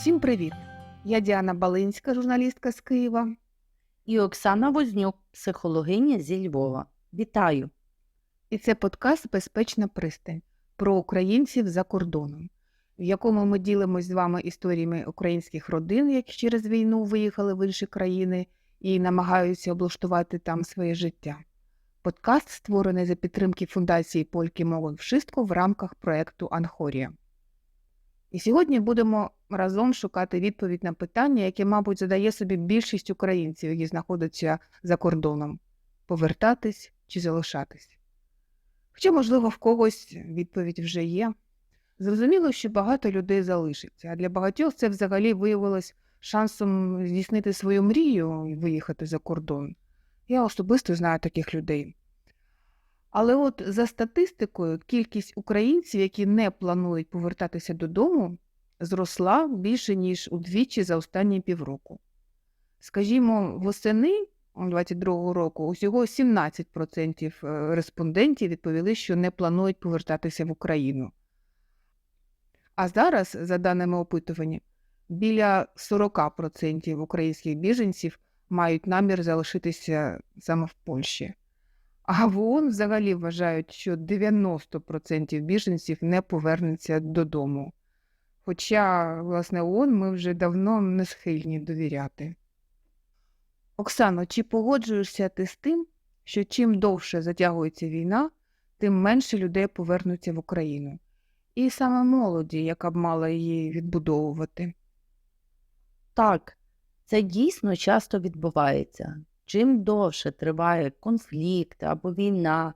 Всім привіт! Я Діана Балинська, журналістка з Києва. І Оксана Вознюк, психологиня зі Львова. Вітаю! І це подкаст Безпечна пристань про українців за кордоном, в якому ми ділимось з вами історіями українських родин, які через війну виїхали в інші країни і намагаються облаштувати там своє життя. Подкаст створений за підтримки фундації Польки мови Вшистко в рамках проєкту Анхорія. І сьогодні будемо разом шукати відповідь на питання, яке, мабуть, задає собі більшість українців, які знаходяться за кордоном повертатись чи залишатись. Хоча, можливо, в когось відповідь вже є. Зрозуміло, що багато людей залишиться, а для багатьох це взагалі виявилось шансом здійснити свою мрію і виїхати за кордон. Я особисто знаю таких людей. Але от за статистикою, кількість українців, які не планують повертатися додому, зросла більше, ніж удвічі за останні півроку. Скажімо, восени 2022 року усього 17% е, респондентів відповіли, що не планують повертатися в Україну. А зараз, за даними опитування, біля 40% українських біженців мають намір залишитися саме в Польщі. А в ООН взагалі вважають, що 90% біженців не повернуться додому. Хоча, власне, ООН ми вже давно не схильні довіряти. Оксано, чи погоджуєшся ти з тим, що чим довше затягується війна, тим менше людей повернуться в Україну? І саме молоді, яка б мала її відбудовувати. Так, це дійсно часто відбувається. Чим довше триває конфлікт або війна,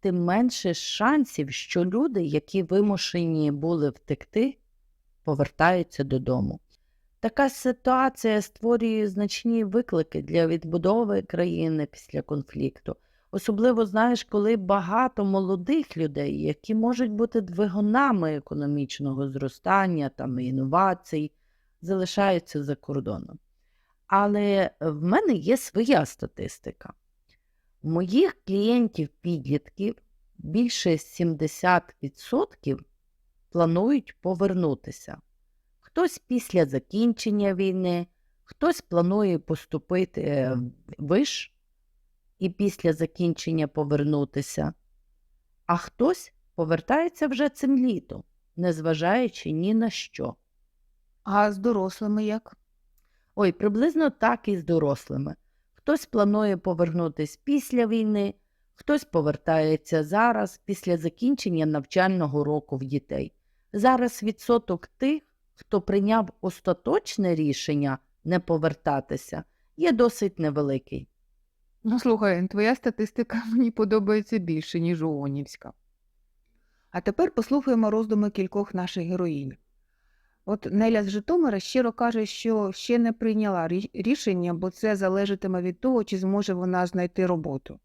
тим менше шансів, що люди, які вимушені були втекти, повертаються додому. Така ситуація створює значні виклики для відбудови країни після конфлікту. Особливо, знаєш, коли багато молодих людей, які можуть бути двигунами економічного зростання там, інновацій, залишаються за кордоном. Але в мене є своя статистика. Моїх клієнтів-підлітків більше 70% планують повернутися. Хтось після закінчення війни, хтось планує поступити в виш і після закінчення повернутися, а хтось повертається вже цим літом, незважаючи ні на що. А з дорослими як? Ой, приблизно так і з дорослими. Хтось планує повернутися після війни, хтось повертається зараз, після закінчення навчального року в дітей. Зараз відсоток тих, хто прийняв остаточне рішення не повертатися, є досить невеликий. Ну, слухай, твоя статистика мені подобається більше, ніж ООНівська. А тепер послухаємо роздуми кількох наших героїнь. От Неля з Житомира щиро каже, що ще не прийняла рішення, бо це залежатиме від того, чи зможе вона знайти роботу.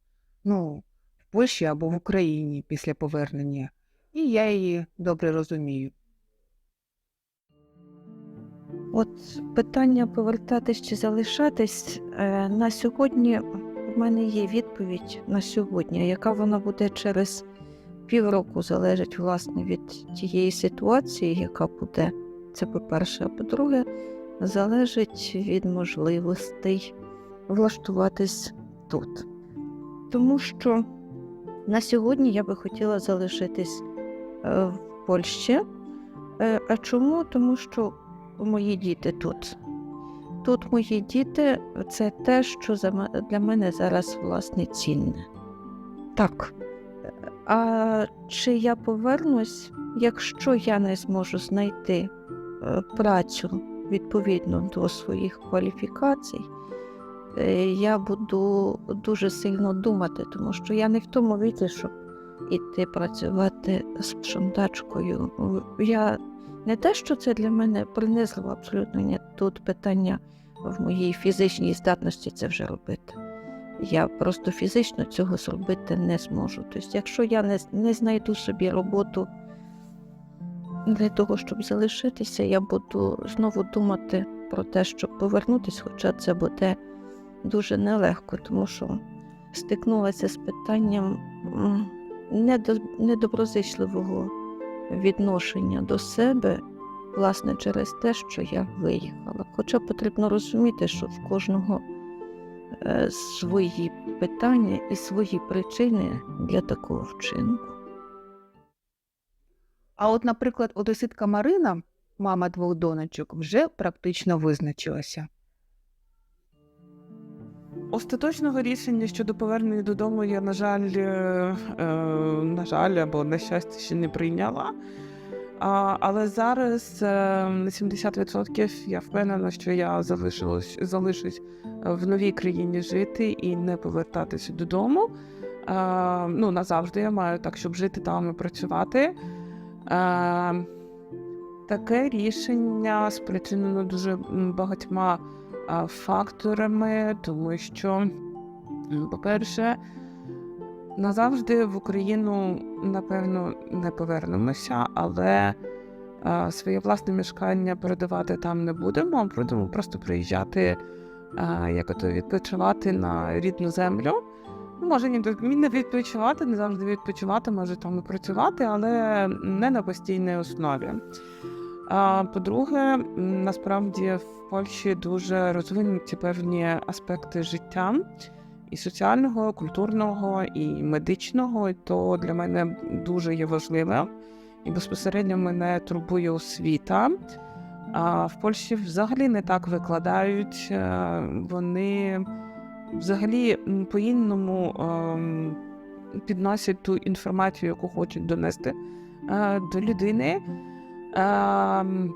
Ну, в Польщі або в Україні після повернення. І я її добре розумію. От питання повертатись чи залишатись е, на сьогодні в мене є відповідь на сьогодні. Яка вона буде через півроку, залежить власне від тієї ситуації, яка буде. Це по-перше, а по-друге, залежить від можливостей влаштуватись тут. Тому що на сьогодні я би хотіла залишитись е, в Польщі. Е, А чому? Тому що мої діти тут. Тут мої діти це те, що для мене зараз власне цінне. Так. А чи я повернусь, якщо я не зможу знайти е, працю відповідно до своїх кваліфікацій, е, я буду дуже сильно думати, тому що я не в тому віці, щоб іти працювати з шантачкою. Я не те, що це для мене принизливо абсолютно ні. Тут питання в моїй фізичній здатності це вже робити. Я просто фізично цього зробити не зможу. Тобто, якщо я не, не знайду собі роботу для того, щоб залишитися, я буду знову думати про те, щоб повернутися, хоча це буде дуже нелегко, тому що стикнулася з питанням недоброзичливого відношення до себе власне через те, що я виїхала. Хоча потрібно розуміти, що в кожного е, свої питання і свої причини для такого вчинку. А от, наприклад, одеситка Марина, мама двох донечок, вже практично визначилася. Остаточного рішення щодо повернення додому я, на жаль, е, е, на жаль, або на щастя, ще не прийняла. А, але зараз е, на 70% я впевнена, що я залишилась, залишусь в новій країні жити і не повертатися додому. Е, ну, назавжди я маю так, щоб жити там і працювати. Таке рішення спричинено дуже багатьма факторами, тому що, по-перше, назавжди в Україну, напевно, не повернемося, але своє власне мешкання передавати там не будемо, будемо просто приїжджати, як ото відпочивати на рідну землю. Ну, Може, ні, не відпочивати, не завжди відпочивати, може там і працювати, але не на постійній основі. А по-друге, насправді в Польщі дуже розвинуті певні аспекти життя і соціального, культурного, і медичного. І то для мене дуже є важливе. І безпосередньо мене турбує освіта. А в Польщі взагалі не так викладають. е, Вони взагалі по-інному ем, підносять ту інформацію, яку хочуть донести е, до людини. Ем,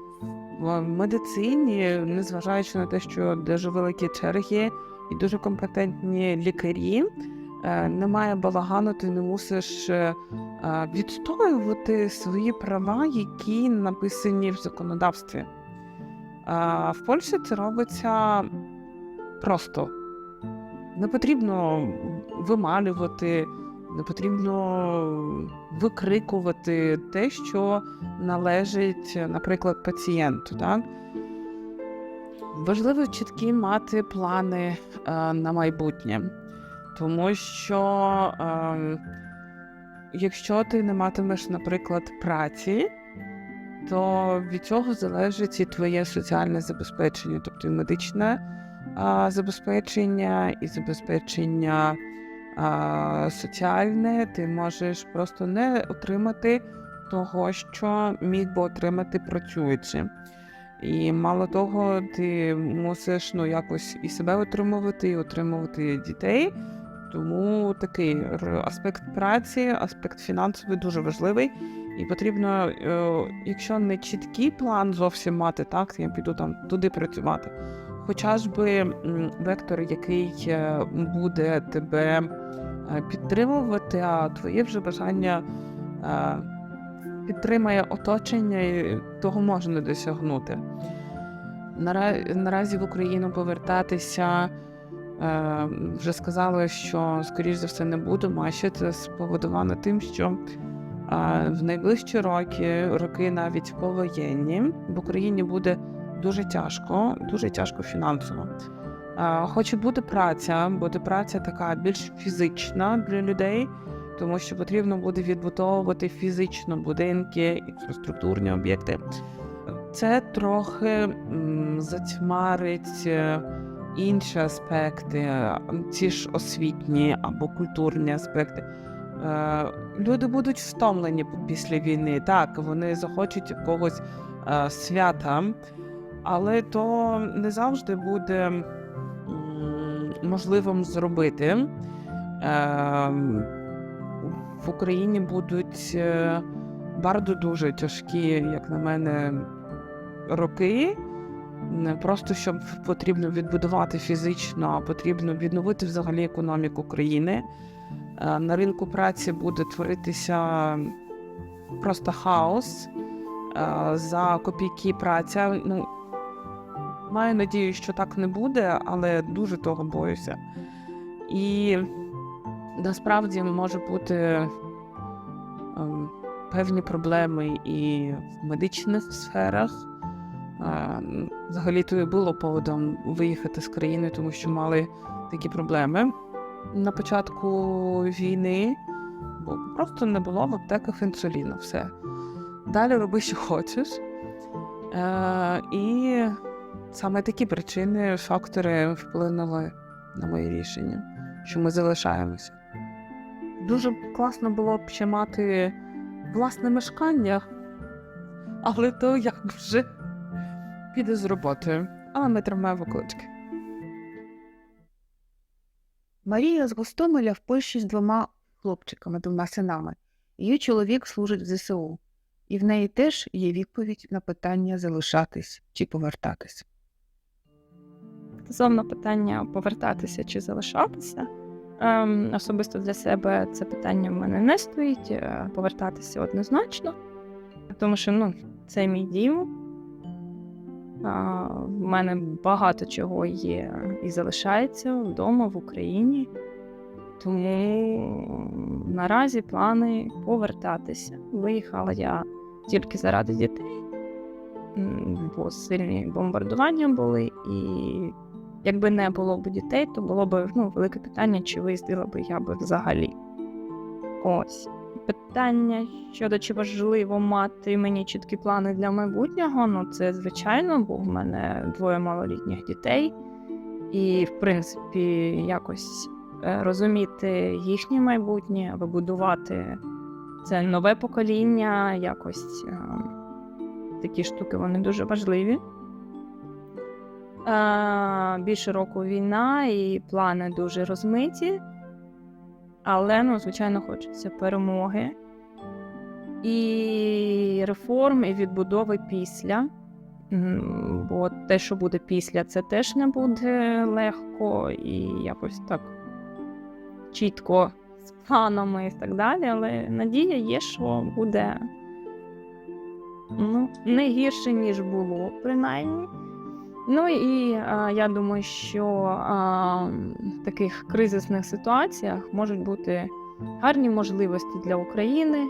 В медицині, незважаючи на те, що дуже великі черги і дуже компетентні лікарі, е, немає балагану, ти не мусиш е, відстоювати свої права, які написані в законодавстві. В Польщі це робиться просто. Не потрібно вималювати, не потрібно викрикувати те, що належить, наприклад, пацієнту. Так? Важливо чіткі мати плани е, на майбутнє, тому що е, якщо ти не матимеш, наприклад, праці, то від цього залежить і твоє соціальне забезпечення, тобто і медичне забезпечення, і забезпечення соціальне, ти можеш просто не отримати того, що міг би отримати працюючи. І мало того, ти мусиш ну, якось і себе отримувати, і отримувати дітей. Тому такий аспект праці, аспект фінансовий дуже важливий. І потрібно, е, якщо не чіткий план зовсім мати, так я піду там туди працювати. Хоча ж би вектор, який е, буде тебе е, підтримувати, а твоє вже бажання е, підтримає оточення, і того можна досягнути. Наразі в Україну повертатися вже сказали, що скоріш за все не буду, а ще це спроводовано тим, що в найближчі роки, роки навіть повоєнні, в Україні буде дуже тяжко, дуже тяжко фінансово. Е, Хоч і буде праця, буде праця така більш фізична для людей, тому що потрібно буде відбудовувати фізично будинки, інфраструктурні об'єкти. Це трохи затьмарить е, інші аспекти, ті ж освітні або культурні аспекти. Е, Люди будуть втомлені після війни. Так, вони захочуть якогось е, свята, але то не завжди буде можливим зробити. Е, В Україні будуть е, дуже тяжкі, як на мене, роки. Не Просто щоб потрібно відбудувати фізично, а потрібно відновити взагалі економіку країни. Е, На ринку праці буде творитися просто хаос е, за копійки праця. Ну, маю надію, що так не буде, але дуже того боюся. І насправді може бути ем, певні проблеми і в медичних сферах. Е, Взагалі то і було поводом виїхати з країни, тому що мали такі проблеми на початку війни, бо просто не було в аптеках інсуліну. Все. Далі роби, що хочеш. Е, і саме такі причини, фактори вплинули на моє рішення, що ми залишаємося. Дуже класно було б ще мати власне мешкання, але то як вже піде з роботою. Але ми тримаємо виклички. Марія з Гостомеля в Польщі з двома хлопчиками, двома синами. Її чоловік служить в ЗСУ, і в неї теж є відповідь на питання залишатись чи повертатись. Стосовно питання повертатися чи залишатися. Ем, особисто для себе це питання в мене не стоїть. е, Повертатися однозначно, тому що ну, це мій дім. В мене багато чого є і залишається вдома в Україні. Тому наразі плани повертатися. Виїхала я тільки заради дітей, бо сильні бомбардування були, і якби не було б дітей, то було б ну, велике питання, чи виїздила би я би взагалі. Ось. Питання щодо чи важливо мати мені чіткі плани для майбутнього, ну це звичайно, бо в мене двоє малолітніх дітей, і, в принципі, якось е, розуміти їхнє майбутнє, вибудувати це нове покоління, якось е, такі штуки вони дуже важливі. Більше року війна і плани дуже розмиті. Але, ну, звичайно, хочеться перемоги і реформ, і відбудови після. Бо те, що буде після, це теж не буде легко і якось так чітко з планами і так далі. Але надія є, що буде ну, не гірше, ніж було, принаймні. Ну і а, я думаю, що а, в таких кризисних ситуаціях можуть бути гарні можливості для України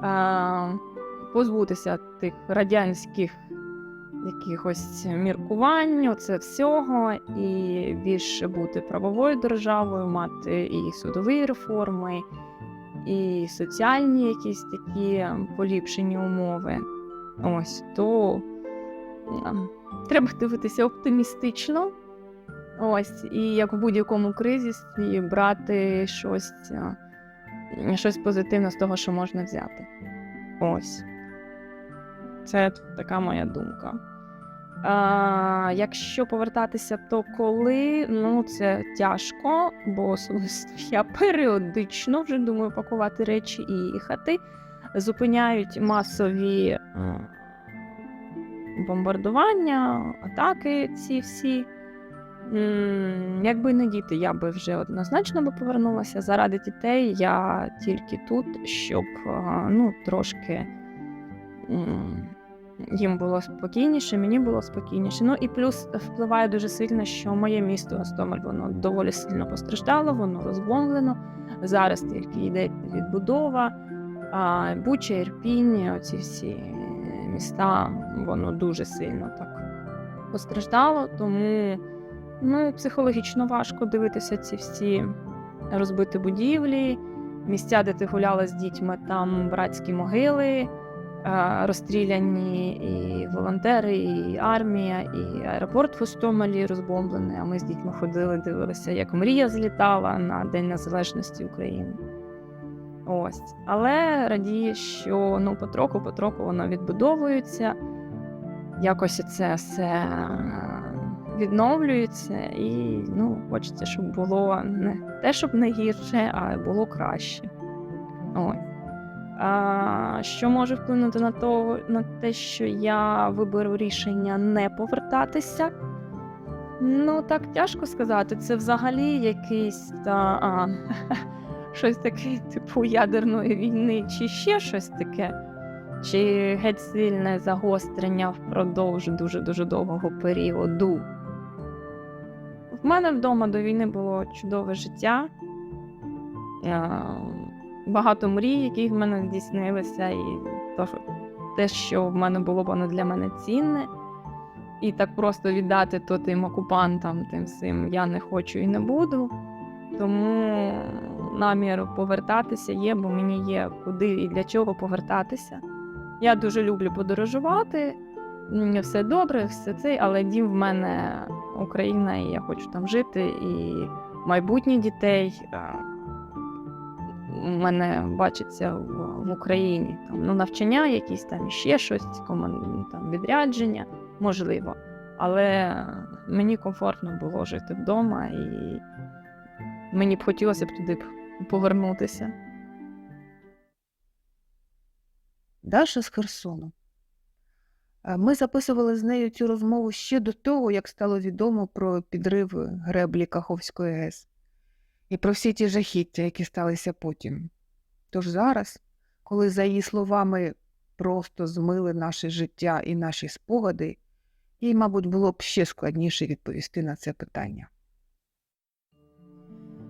а, позбутися тих радянських якихось міркувань, оце всього, і більше бути правовою державою, мати і судові реформи, і соціальні якісь такі поліпшені умови. Ось то. Треба дивитися оптимістично. Ось, і як в будь-якому кризисі брати щось, щось позитивне з того, що можна взяти. Ось. Це така моя думка. А, якщо повертатися, то коли ну це тяжко, бо особисто я періодично вже думаю пакувати речі і їхати. Зупиняють масові бомбардування, атаки ці всі. Якби не діти, я би вже однозначно би повернулася. Заради дітей я тільки тут, щоб ну, трошки їм було спокійніше, мені було спокійніше. Ну і плюс впливає дуже сильно, що моє місто Гостомель воно доволі сильно постраждало, воно розбомблено. Зараз тільки йде відбудова, Буча, Ірпінь, оці всі міста, воно дуже сильно так постраждало, тому ну, психологічно важко дивитися ці всі розбиті будівлі, місця, де ти гуляла з дітьми, там братські могили, е, розстріляні і волонтери, і армія, і аеропорт в Остомелі розбомблений. А ми з дітьми ходили, дивилися, як мрія злітала на День Незалежності України. Ось. Але радіє, що ну, потроху, потроху воно відбудовується. Якось це все відновлюється, і ну, хочеться, щоб було не те, щоб не гірше, а було краще. Ось. А, що може вплинути на, то, на те, що я виберу рішення не повертатися? Ну, так тяжко сказати. Це взагалі якийсь та, а, щось таке, типу ядерної війни, чи ще щось таке, чи геть сильне загострення впродовж дуже-дуже довгого періоду. В мене вдома до війни було чудове життя. Е, Багато мрій, які в мене здійснилися, і те, що в мене було, воно для мене цінне. І так просто віддати то тим окупантам, тим всім я не хочу і не буду. Тому намір повертатися є, бо мені є куди і для чого повертатися. Я дуже люблю подорожувати. все добре, все це, але дім в мене Україна, і я хочу там жити. І майбутнє дітей мене бачиться в, в Україні. Там, ну, навчання, якісь там ще щось, там, відрядження, можливо. Але мені комфортно було жити вдома, і мені б хотілося б туди повернутися. Даша з Херсону. Е, Ми записували з нею цю розмову ще до того, як стало відомо про підрив греблі Каховської ГЕС і про всі ті жахіття, які сталися потім. Тож зараз, коли, за її словами, просто змили наше життя і наші спогади, їй, мабуть, було б ще складніше відповісти на це питання.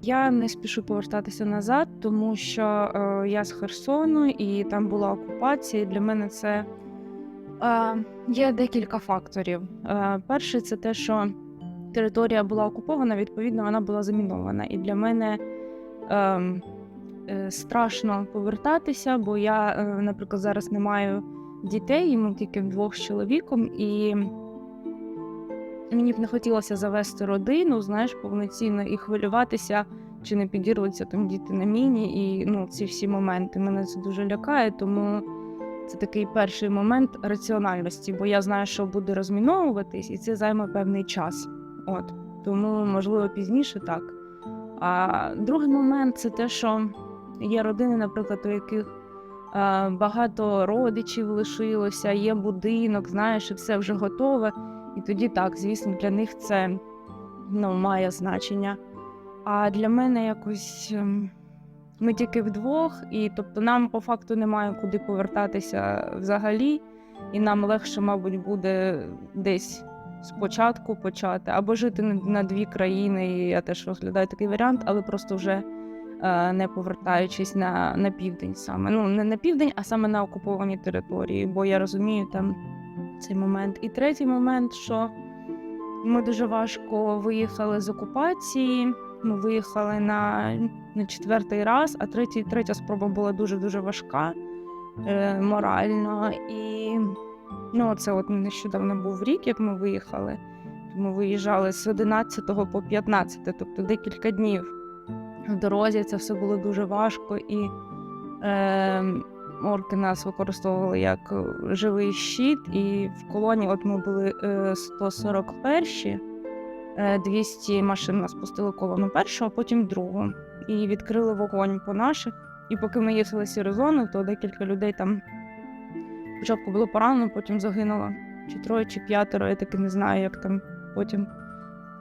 Я не спішу повертатися назад, тому що е, я з Херсону і там була окупація. І для мене це е, є декілька факторів. Е, перший це те, що територія була окупована, відповідно, вона була замінована. І для мене е, е, страшно повертатися, бо я, е, наприклад, зараз не маю дітей, і ми тільки вдвох з чоловіком, і мені б не хотілося завести родину, знаєш, повноцінно і хвилюватися, чи не підірвуться там діти на міні, і ну, ці всі моменти. Мене це дуже лякає, тому це такий перший момент раціональності, бо я знаю, що буде розміновуватись, і це займе певний час. От тому, можливо, пізніше так. А другий момент це те, що є родини, наприклад, у яких е, багато родичів лишилося, є будинок, знаєш, і все вже готове. І тоді так, звісно, для них це ну, має значення. А для мене якось ем, ми тільки вдвох, і тобто нам по факту немає куди повертатися взагалі, і нам легше, мабуть, буде десь спочатку почати, або жити на, дві країни. І я теж розглядаю такий варіант, але просто вже е, не повертаючись на, на південь саме. Ну, не на південь, а саме на окуповані території, бо я розумію там цей момент. І третій момент, що ми дуже важко виїхали з окупації. Ми виїхали на, на четвертий раз, а третій, третя спроба була дуже-дуже важка е, морально. І ну, це от нещодавно був рік, як ми виїхали. Ми виїжджали з 11 по 15, тобто декілька днів в дорозі. Це все було дуже важко. І е, орки нас використовували як е, живий щит, і в колоні от ми були е, 141 е, 200 машин нас пустили колону першу, а потім другу. І відкрили вогонь по наших. І поки ми їхали сіру зону, то декілька людей там спочатку було поранено, потім загинуло. Чи троє, чи п'ятеро, я таки не знаю, як там потім.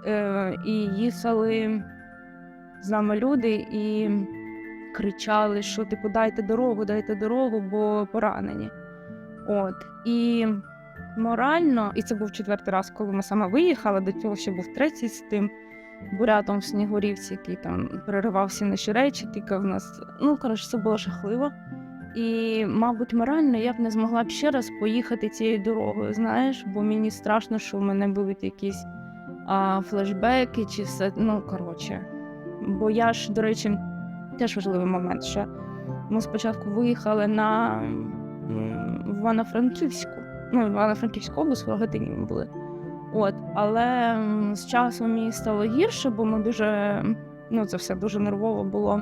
Е, і їхали з нами люди і кричали, що типу дайте дорогу, дайте дорогу, бо поранені. От. І морально, і це був четвертий раз, коли ми саме виїхали. До цього ще був третій з тим бурятом в Снігурівці, який там переривав всі наші речі, тикав нас. Ну, коротше, це було жахливо. І, мабуть, морально я б не змогла б ще раз поїхати цією дорогою, знаєш, бо мені страшно, що в мене будуть якісь а, флешбеки чи все. Ну, коротше. Бо я ж, до речі, теж важливий момент, що ми спочатку виїхали на Івано-Франківську. Ну, Івано-Франківську область, в Рогатині ми були. От, але з часом мені стало гірше, бо ми дуже, ну, це все дуже нервово було.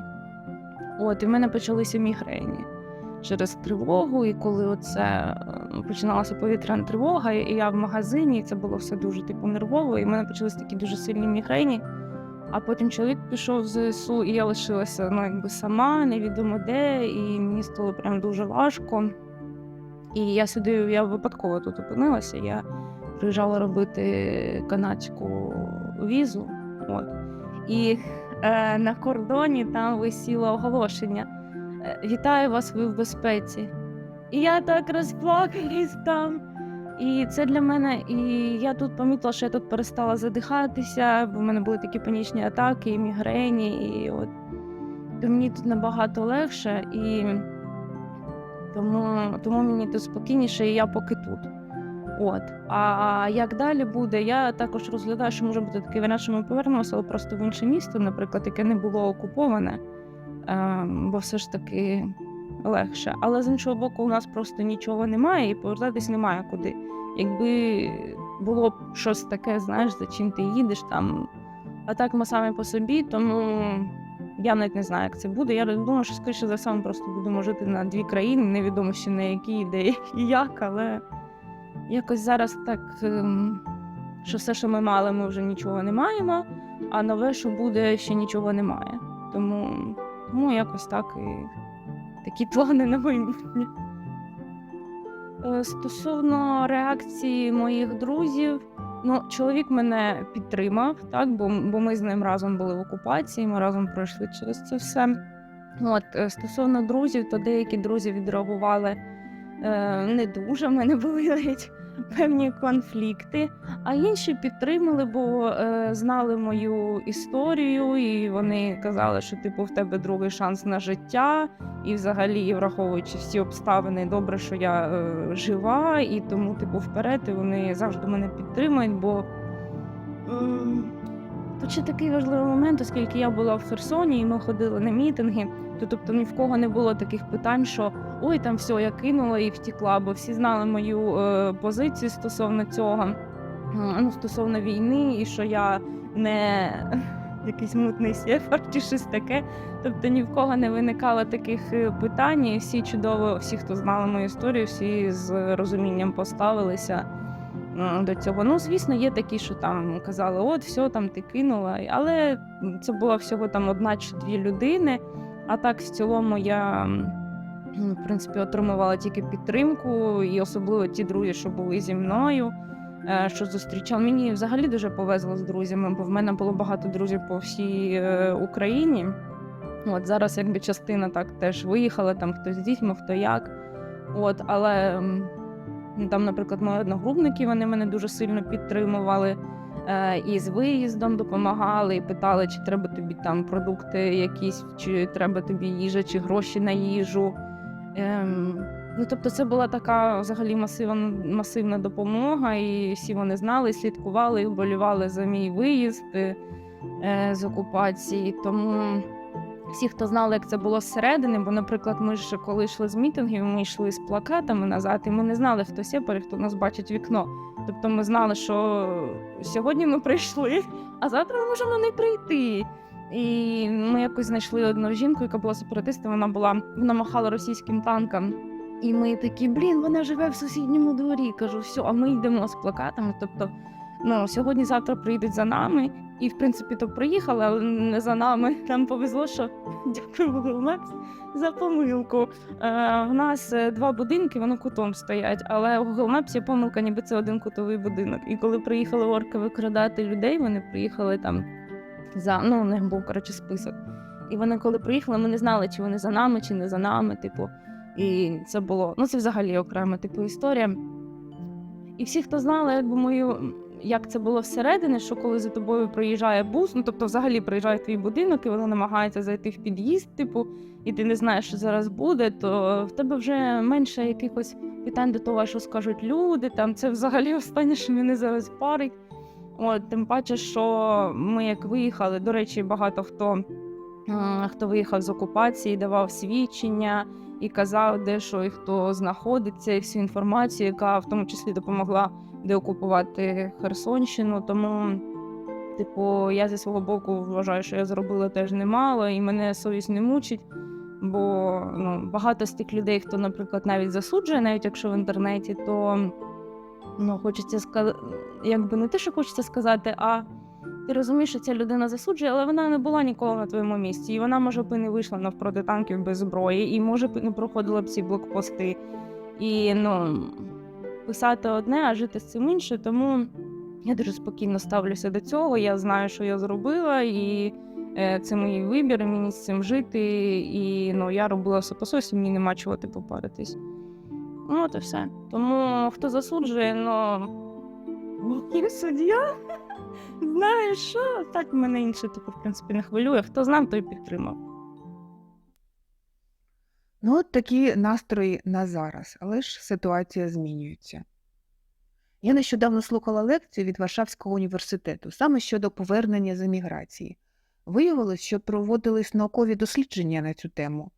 От, і в мене почалися мігрені через тривогу, і коли оце починалася повітряна тривога, і я в магазині, і це було все дуже типу нервово, і в мене почалися такі дуже сильні мігрені. А потім чоловік пішов в ЗСУ, і я лишилася ну, якби сама, невідомо де, і мені стало прям дуже важко. І я сюди я випадково тут опинилася. Я приїжджала робити канадську візу. От. І е, на кордоні там висіло оголошення. е, Вітаю вас, ви в безпеці. І я так розплакалась там. І це для мене, і я тут помітила, що я тут перестала задихатися, бо в мене були такі панічні атаки, і мігрені, і от то мені тут набагато легше, і тому, тому мені тут спокійніше, і я поки тут. От. А як далі буде, я також розглядаю, що може бути такий варіант, що ми повернемося, але просто в інше місто, наприклад, яке не було окуповане, е, бо все ж таки легше. Але з іншого боку, у нас просто нічого немає і повертатись немає куди. якби було б щось таке, знаєш, за чим ти їдеш там. А так ми самі по собі, тому я навіть не знаю, як це буде. Я думаю, що скоріше за все ми просто будемо жити на дві країни, невідомо ще на які, де і як, але якось зараз так, ем, що все, що ми мали, ми вже нічого не маємо, а нове, що буде, ще нічого немає. Тому, тому якось так і такі плани на майбутнє. Е, Стосовно реакції моїх друзів, ну, чоловік мене підтримав, так, бо, бо ми з ним разом були в окупації, ми разом пройшли через це все. От, е, стосовно друзів, то деякі друзі відреагували е, не дуже. В мене були навіть певні конфлікти, а інші підтримали, бо е, знали мою історію, і вони казали, що типу в тебе другий шанс на життя. І взагалі, враховуючи всі обставини, добре, що я е, жива, і тому, типу, вперед, і вони завжди мене підтримують, бо тут ще такий важливий момент, оскільки я була в Херсоні, і ми ходили на мітинги, то тобто ні в кого не було таких питань, що ой, там все, я кинула і втікла, бо всі знали мою е, позицію стосовно цього, м, ну, стосовно війни, і що я не якийсь мутний сєфар чи щось таке. Тобто ні в кого не виникало таких е, питань, і всі чудово, всі, хто знали мою історію, всі з розумінням поставилися до цього. Ну, звісно, є такі, що там казали, от, все, там ти кинула. Але це була всього там одна чи дві людини. А так, в цілому, я в принципі отримувала тільки підтримку, і особливо ті друзі, що були зі мною. е, Що зустрічав мені взагалі дуже повезло з друзями, бо в мене було багато друзів по всій е, Україні. От зараз якби частина так теж виїхала, там хтось з дітьми, хто як. От, але ну, там, наприклад, мої одногрупники вони мене дуже сильно підтримували. Е, і з виїздом допомагали, і питали, чи треба тобі там продукти якісь, чи треба тобі їжа, чи гроші на їжу. Ем, ну, тобто, це була така взагалі масивна, масивна допомога, і всі вони знали, слідкували і вболівали за мій виїзд е, з окупації. Тому всі, хто знали, як це було зсередини, бо, наприклад, ми ж коли йшли з мітингів, ми йшли з плакатами назад, і ми не знали, хто сепарі, хто нас бачить вікно. Тобто ми знали, що сьогодні ми прийшли, а завтра ми можемо не прийти. І ми якось знайшли одну жінку, яка була сепаратистом, вона була, вона махала російським танкам. І ми такі, блін, вона живе в сусідньому дворі. Кажу, все, а ми йдемо з плакатами. Тобто, ну, сьогодні-завтра прийдуть за нами. І, в принципі, то приїхали, але не за нами. Нам повезло, що дякую Google за помилку. Е, в нас е, два будинки, вони кутом стоять, але у Google Maps є помилка, ніби це один кутовий будинок. І коли приїхали орки викрадати людей, вони приїхали там за ну, у них був коротше список. І вони, коли приїхали, ми не знали, чи вони за нами, чи не за нами. Типу, і це було ну це взагалі окрема типу історія. І всі, хто знали, якби мою. Як це було всередині, що коли за тобою проїжджає бус, ну тобто взагалі приїжджає твій будинок, і вона намагається зайти в під'їзд, типу, і ти не знаєш, що зараз буде, то в тебе вже менше якихось питань до того, що скажуть люди. Там це взагалі останнє, що мене зараз парить. От, тим паче, що ми як виїхали, до речі, багато хто, хто виїхав з окупації, давав свідчення і казав, де що і хто знаходиться, і всю інформацію, яка в тому числі допомогла деокупувати Херсонщину. Тому, типу, я зі свого боку вважаю, що я зробила теж немало, і мене совість не мучить. Бо ну, багато з тих людей, хто, наприклад, навіть засуджує, навіть якщо в інтернеті, то ну, хочеться сказати, якби не те, що хочеться сказати, а ти розумієш, що ця людина засуджує, але вона не була ніколи на твоєму місці. І вона, може б, і не вийшла навпроти танків без зброї, і може б і не проходила б ці блокпости. І ну, писати одне, а жити з цим інше. Тому я дуже спокійно ставлюся до цього. Я знаю, що я зробила, і е, це мій вибір, мені з цим жити. І ну, я робила все по совісті, мені нема чого типу паритись. Ну, от і все. Тому хто засуджує, ну суддя. Знаєш що? Так мене інше, типу, в принципі, не хвилює. Хто знав, той підтримав. Ну, от такі настрої на зараз, але ж ситуація змінюється. Я нещодавно слухала лекцію від Варшавського університету саме щодо повернення з еміграції. Виявилось, що проводились наукові дослідження на цю тему,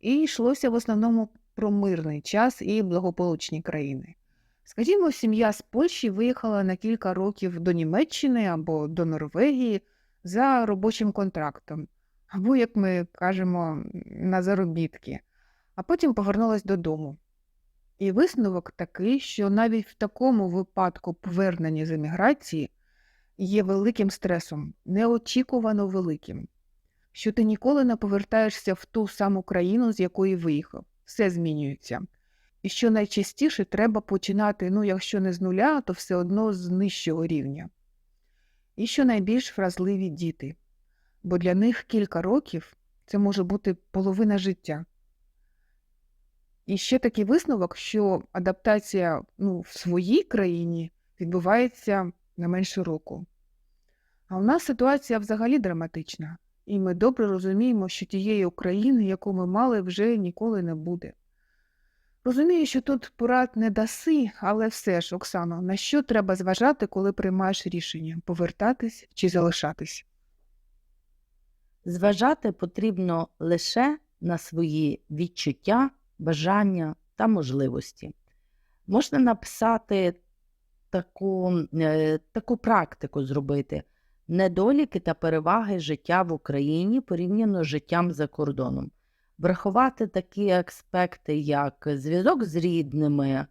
і йшлося в основному про мирний час і благополучні країни. Скажімо, сім'я з Польщі виїхала на кілька років до Німеччини або до Норвегії за робочим контрактом, або, як ми кажемо, на заробітки, а потім повернулась додому. І висновок такий, що навіть в такому випадку повернення з еміграції є великим стресом, неочікувано великим, що ти ніколи не повертаєшся в ту саму країну, з якої виїхав. Все змінюється. І що найчастіше треба починати, ну, якщо не з нуля, то все одно з нижчого рівня. І що найбільш вразливі діти, бо для них кілька років це може бути половина життя. І ще такий висновок, що адаптація ну, в своїй країні відбувається не менше року. А у нас ситуація взагалі драматична, і ми добре розуміємо, що тієї України, яку ми мали, вже ніколи не буде. Розумію, що тут порад не даси, але все ж, Оксано, на що треба зважати, коли приймаєш рішення повертатись чи залишатись? Зважати потрібно лише на свої відчуття, бажання та можливості. Можна написати таку, е, таку практику зробити недоліки та переваги життя в Україні порівняно з життям за кордоном. Врахувати такі аспекти, як зв'язок з рідними,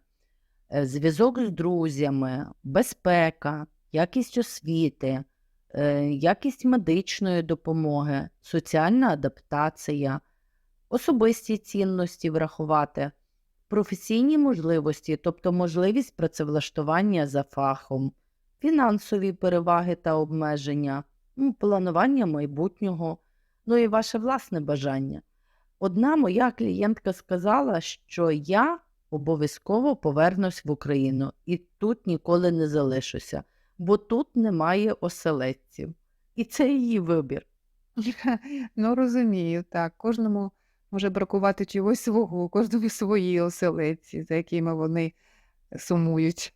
е, зв'язок з друзями, безпека, якість освіти, е, якість медичної допомоги, соціальна адаптація, особисті цінності врахувати, професійні можливості, тобто можливість працевлаштування за фахом, фінансові переваги та обмеження, ну, планування майбутнього, ну і ваше власне бажання. Одна моя клієнтка сказала, що я обов'язково повернусь в Україну і тут ніколи не залишуся, бо тут немає оселедців. І це її вибір. Ну, розумію, так. Кожному може бракувати чогось свого, кожному свої оселедці, за якими вони сумують.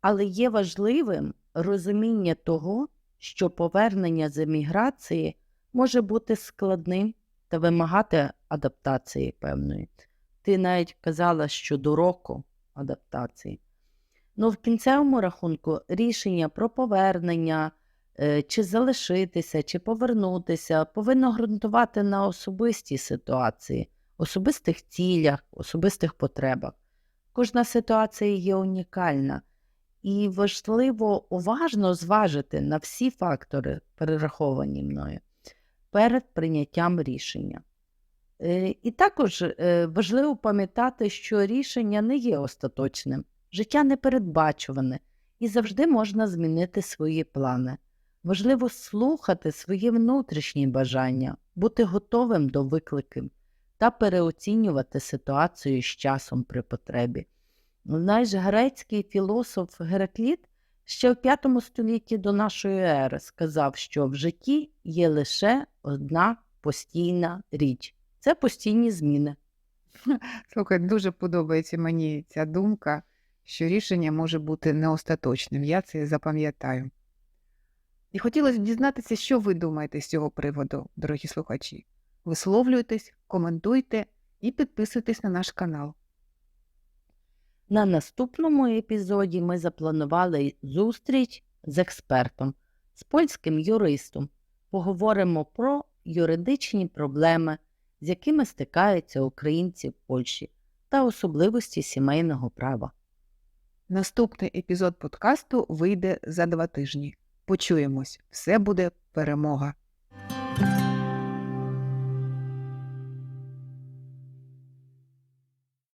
Але є важливим розуміння того, що повернення з еміграції може бути складним та вимагати адаптації певної. Ти навіть казала, що до року адаптації. Ну, в кінцевому рахунку рішення про повернення, е, чи залишитися, чи повернутися, повинно ґрунтувати на особистій ситуації, особистих цілях, особистих потребах. Кожна ситуація є унікальна, і важливо уважно зважити на всі фактори, перераховані мною, перед прийняттям рішення. Е, І також е, важливо пам'ятати, що рішення не є остаточним, життя непередбачуване і завжди можна змінити свої плани. Важливо слухати свої внутрішні бажання, бути готовим до викликів та переоцінювати ситуацію з часом при потребі. Знаєш, грецький філософ Геракліт ще в V столітті до нашої ери сказав, що в житті є лише одна постійна річ це постійні зміни. Слухай, дуже подобається мені ця думка, що рішення може бути не остаточним. Я це запам'ятаю. І хотілося б дізнатися, що ви думаєте з цього приводу, дорогі слухачі. Висловлюйтесь, коментуйте і підписуйтесь на наш канал. На наступному епізоді ми запланували зустріч з експертом, з польським юристом. Поговоримо про юридичні проблеми, з якими стикаються українці в Польщі, та особливості сімейного права. Наступний епізод подкасту вийде за два тижні. Почуємось. Все буде перемога!